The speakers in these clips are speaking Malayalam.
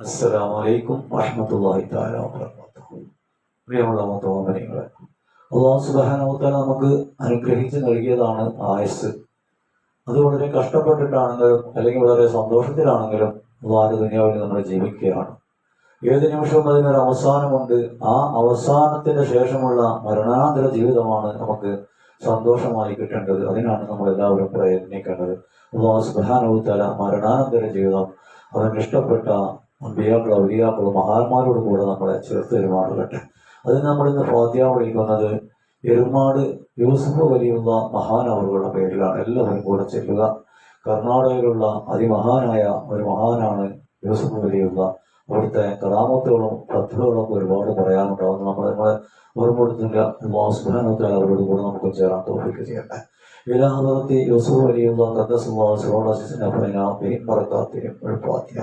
അലൈക്കും വറഹ്മത്തുള്ളാഹി തആല വബറകാതുഹു. പ്രിയമുള്ള മുത്തമനികളെ അള്ളാഹു തആല നമുക്ക് അനുഗ്രഹിച്ച് നൽകിയതാണ് ആയുസ്. അത് വളരെ കഷ്ടപ്പെട്ടിട്ടാണെങ്കിലും അല്ലെങ്കിൽ വളരെ സന്തോഷത്തിലാണെങ്കിലും അള്ളാഹു ദുനിയാവിൽ നമ്മൾ ജീവിക്കുകയാണ്. ഏത് നിമിഷവും അതിനൊരു അവസാനമുണ്ട്. ആ അവസാനത്തിന്റെ ശേഷമുള്ള മരണാന്തര ജീവിതമാണ് നമുക്ക് സന്തോഷമായി കിട്ടേണ്ടത്. അതിനാണ് നമ്മൾ എല്ലാവരും പ്രയത്നിക്കേണ്ടത്. അള്ളാഹു തആല മരണാനന്തര ജീവിതം അവൻ ഇഷ്ടപ്പെട്ട അമ്പിയാക്കൾ ഔലിയാക്കൾ മഹാന്മാരോട് കൂടെ നമ്മളെ ചേർത്ത് പെരുമാറുകട്ടെ അതിന് നമ്മളിന്ന് ഫാത്യ വിളിക്കുന്നത് എരുമാട് യൂസഫ് വലിയുള്ള മഹാനവറുകളുടെ പേരിലാണ്. എല്ലാവരും കൂടെ ചെല്ലുക. കർണാടകയിലുള്ള അതിമഹാനായ ഒരു മഹാനാണ് യൂസഫ് വലിയുള്ള. അവിടുത്തെ കഥാമത്തുകളും കഥകളും ഒരുപാട് പറയാനുണ്ടാവുന്നു നമ്മൾ നമ്മളെ ഓർമ്മപ്പെടുത്തില്ല മാസ്ബാനത്താൽ അവരോട് കൂടെ നമുക്ക് ചേരാൻ തോപ്പിക്ക് ചെയ്യട്ടെ. ഇലാഹത്തി യൂസഫ് വലിയുള്ള കന്ദസുള്ള സിറോളസിസിനെ പറയുന്ന പെരുമ്പറക്കാത്തിനും എഴുപ്പാത്തിയ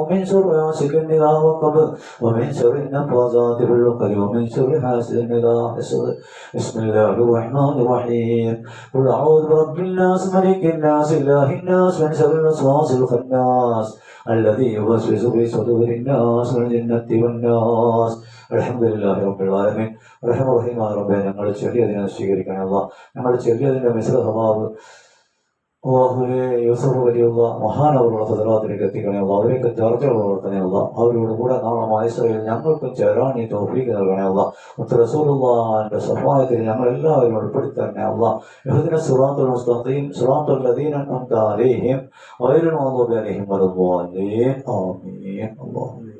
ومن شر غاسق إذا وقب ومن شر النفاثات في العقد ومن شر حاسد إذا حسد بسم الله الرحمن الرحيم قل أعوذ برب الناس ملك الناس إله الناس من شر الوسواس الخناس الذي يوسوس في صدور الناس من الجنة والناس الحمد لله رب العالمين റഹ്മ റഹീമായ റബ്ബെ ഞങ്ങൾ ചെറിയതിനെ സ്വീകരിക്കണമല്ല ഞങ്ങൾ ചെറിയതിന്റെ മിശ്ര അള്ളാഹുലെ യൂസഫ് വലിയുള്ള മഹാനവരുടെ ഹദറാത്തിലേക്ക് എത്തിക്കണമല്ല അവരെയൊക്കെ ചർച്ചകൾ വളർത്തണമല്ല അവരോട് കൂടെ നാളെ മായസറയിൽ ഞങ്ങൾക്കും ചേരാൻ ഈ നൽകണമല്ല മുത്ത് റസൂലുള്ളാന്റെ സഹായത്തിൽ ഞങ്ങൾ എല്ലാവരും ഉൾപ്പെടുത്തി തന്നെ അല്ല യഹദിന സുറാത്തുൽ മുസ്തഖീം സുറാത്തുൽ ലദീന അൻഅംത അലൈഹിം ഗൈറുൽ മഗ്ദൂബി അലൈഹിം വലദ്ദാലീൻ ആമീൻ. അല്ലാഹു